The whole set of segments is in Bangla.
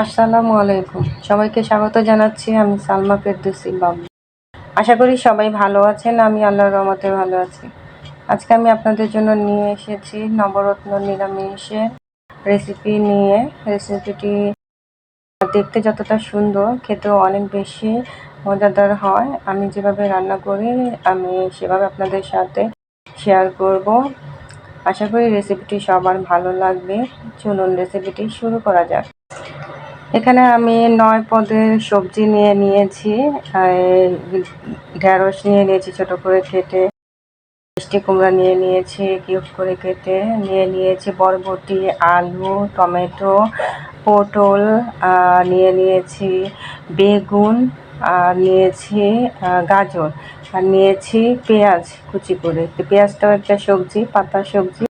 আসসালামু আলাইকুম। সবাইকে স্বাগত জানাচ্ছি আমি সালমা ফেরদৌসি বাবু। আশা করি সবাই ভালো আছেন, আমি আল্লাহর রহমতে ভালো আছি। আজকে আমি আপনাদের জন্য নিয়ে এসেছি নবরত্ন নিরামিষের রেসিপি নিয়ে। রেসিপিটি দেখতে যতটা সুন্দর, খেতেও অনেক বেশি মজাদার হয়। আমি যেভাবে রান্না করি, আমি সেভাবে আপনাদের সাথে শেয়ার করব। আশা করি রেসিপিটি সবার ভালো লাগবে। চলুন রেসিপিটি শুরু করা যাক। এখানে আমি নয় পদের সবজি নিয়ে নিয়েছি ঢেঁড়স নিয়ে নিয়েছি ছোট করে কেটে, মিষ্টি কুমড়া নিয়ে নিয়েছি কিউব করে কেটে নিয়ে নিয়েছি, বরবটি, আলু, টমেটো, পটল নিয়ে নিয়েছি, বেগুন আর নিয়েছি গাজর, আর নিয়েছি পেঁয়াজ কুচি করে। পেঁয়াজটাও একটা সবজি পাতা সবজি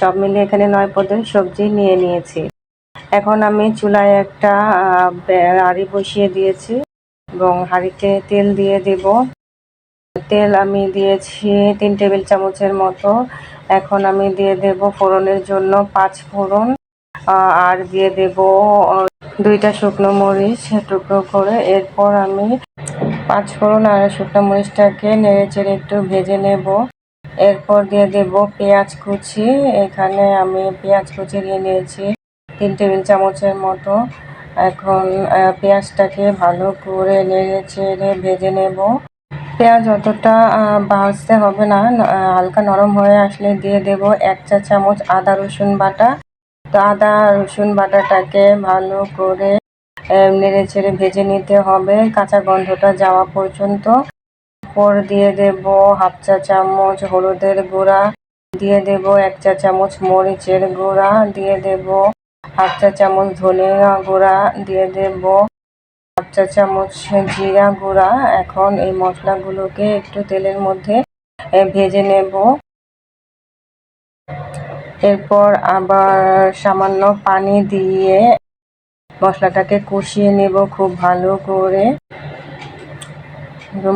সব মিলিয়ে এখানে নয় পদের সবজি নিয়ে নিয়েছি। এখন আমি চুলায় একটা হাঁড়ি বসিয়ে দিয়েছি এবং হাঁড়িতে তেল দিয়ে দেব। তেল আমি দিয়েছি তিন টেবিল চামচের মতো। এখন আমি দিয়ে দেব ফোড়নের জন্য পাঁচ ফোড়ন আর দিয়ে দেব দুইটা শুকনো মরিচ টুকরো করে। এরপর আমি পাঁচ ফোড়ন আর শুকনো মরিচটাকে নেড়ে চেড়ে একটু ভেজে নেব। এরপর দিয়ে দেব পেঁয়াজ কুচি। এখানে আমি পেঁয়াজ কুচি নিয়ে নিয়েছি। তিন টেবিল চামচের মতো। এখন পেঁয়াজটাকে ভালো করে নেড়ে চেড়ে ভেজে নেব। পেঁয়াজ অতটা ভাজতে হবে না হালকা নরম হয়ে আসলে দিয়ে দেব এক চা চামচ আদা, রসুন বাটা। তো আদা, রসুন বাটাটাকে ভালো করে নেড়ে চেড়ে ভেজে নিতে হবে। কাঁচা গন্ধটা যাওয়া পর্যন্ত। পর দিয়ে দেব হাফ চা চামচ হলুদের গুঁড়া। দিয়ে দেব এক চা চামচ মরিচের গুঁড়া। দিয়ে দেব হাফ চা চামচ ধনিয়া গুঁড়া দিয়ে দেব। হাফ চা চামচ জিরা গুঁড়া। এখন এই মশলাগুলোকে একটু তেলের মধ্যে ভেজে নেব। এরপর আবার সামান্য পানি দিয়ে মশলাটাকে কষিয়ে নেব খুব ভালো করে।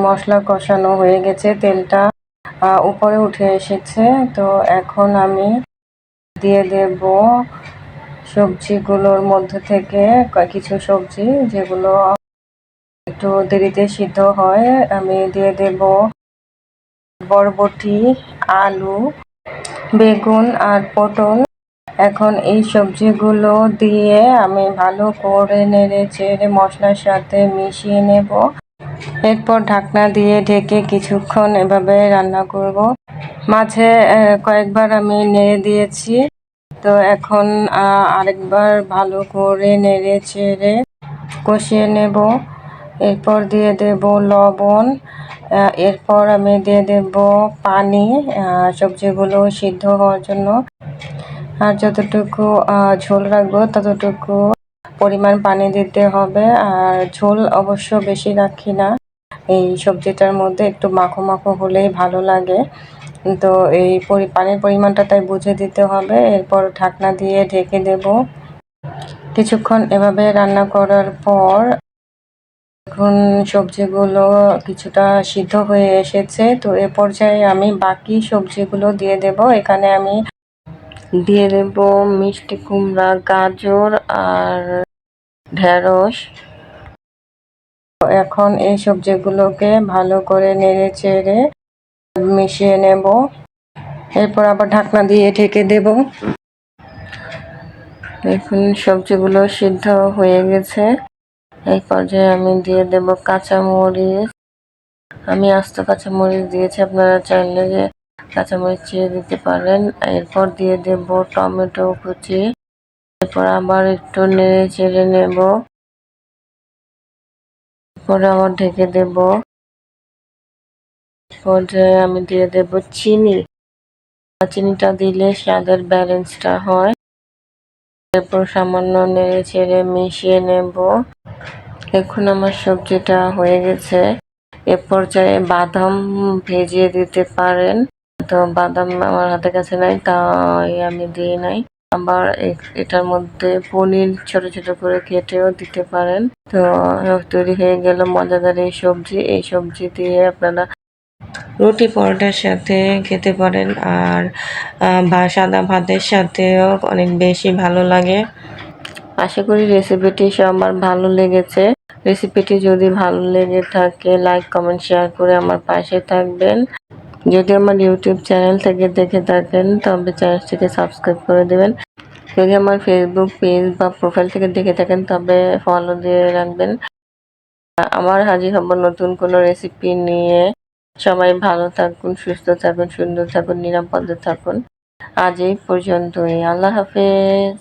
মশলা কষানো হয়ে গেছে, তেলটা উপরে উঠে এসেছে। তো এখন আমি দিয়ে দেব সবজিগুলোর মধ্যে থেকে কিছু সবজি যেগুলো একটু দেরিতে সিদ্ধ হয়, আমি দিয়ে দেব বরবটি, আলু, বেগুন আর পটল। এখন এই সবজিগুলো দিয়ে আমি ভালো করে নেড়ে চেড়ে মশলার সাথে মিশিয়ে নেব। এরপর ঢাকনা দিয়ে ঢেকে কিছুক্ষণ এভাবে রান্না করব। মাঝে কয়েকবার আমি নেড়ে দিয়েছি। তো এখন আরেকবার ভালো করে নেড়ে চেড়ে কষিয়ে নেব। এরপর দিয়ে দেব লবণ এরপর আমি দিয়ে দেব পানি সবজিগুলো সিদ্ধ হওয়ার জন্য। আর যতটুকু ঝোল রাখব ততটুকু পরিমাণ পানি দিতে হবে। আর ঝোল অবশ্য বেশি রাখি না। এই সবজিটার মধ্যে একটু মাখো মাখো হলেই ভালো লাগে। তো এই পরি, পানির পরিমাণটা তাই বুঝে দিতে হবে। এরপর ঢাকনা দিয়ে ঢেকে দেব। কিছুক্ষণ এভাবে রান্না করার পর এখন সবজিগুলো কিছুটা সিদ্ধ হয়ে এসেছে। তো এ পর্যায়ে আমি বাকি সবজিগুলো দিয়ে দেব। এখানে আমি দিয়ে দেব মিষ্টি কুমড়া, গাজর আর ঢেঁড়স। এখন এই সবজিগুলোকে ভালো করে নেড়ে চেড়ে মিশিয়ে নেব। এরপর আবার ঢাকনা দিয়ে ঢেকে দেব। দেখুন, সবজিগুলো সিদ্ধ হয়ে গেছে। এই পর্যায়ে আমি দিয়ে দেব কাঁচামরিচ। আমি আস্ত কাঁচামরিচ দিয়েছি, আপনারা চাইলে যে কাঁচামরিচ চিয়ে দিতে পারেন। এরপর দিয়ে দেব টমেটো কুচি। এরপর আবার একটু নেড়ে চেড়ে নেব। পরে আবার ঢেকে দেব। পর্যায়ে আমি দিয়ে দেব চিনি। চিনিটা দিলে স্বাদের ব্যালেন্সটা হয়। এরপর সামান্য নেড়ে চেড়ে মিশিয়ে নেব। এখন আমার সবজিটা হয়ে গেছে। এ পর্যায়ে বাদাম ভেজিয়ে দিতে পারেন। তো বাদাম আমার হাতের কাছে নাই, তাই আমি দিই নাই। আবার এটার মধ্যে পনির ছোট ছোট করে কেটেও দিতে পারেন। তো তৈরি হয়ে গেল মজাদার এই সবজি। এই সবজি দিয়ে আপনারা রুটি পরোটার সাথে খেতে পারেন আর বা সাদা ভাতের সাথেও অনেক বেশি ভালো লাগে। আশা করি রেসিপিটি আমার ভালো লেগেছে। রেসিপিটি যদি ভালো লেগে থাকে, লাইক, কমেন্ট, শেয়ার করে আমার পাশে থাকবেন। যদি আমার ইউটিউব চ্যানেল থেকে দেখে থাকেন, তবে চ্যানেলটিকে সাবস্ক্রাইব করে দেবেন। যদি আমার ফেসবুক পেজ বা প্রোফাইল থেকে দেখে থাকেন, তবে ফলো দিয়ে রাখবেন। আমার হাজির হব নতুন কোনো রেসিপি নিয়ে। সবাই ভালো থাকুন সুস্থ থাকুন সুন্দর থাকুন নিরাপদে থাকুন। আজ এই পর্যন্তই। আল্লাহ হাফেজ।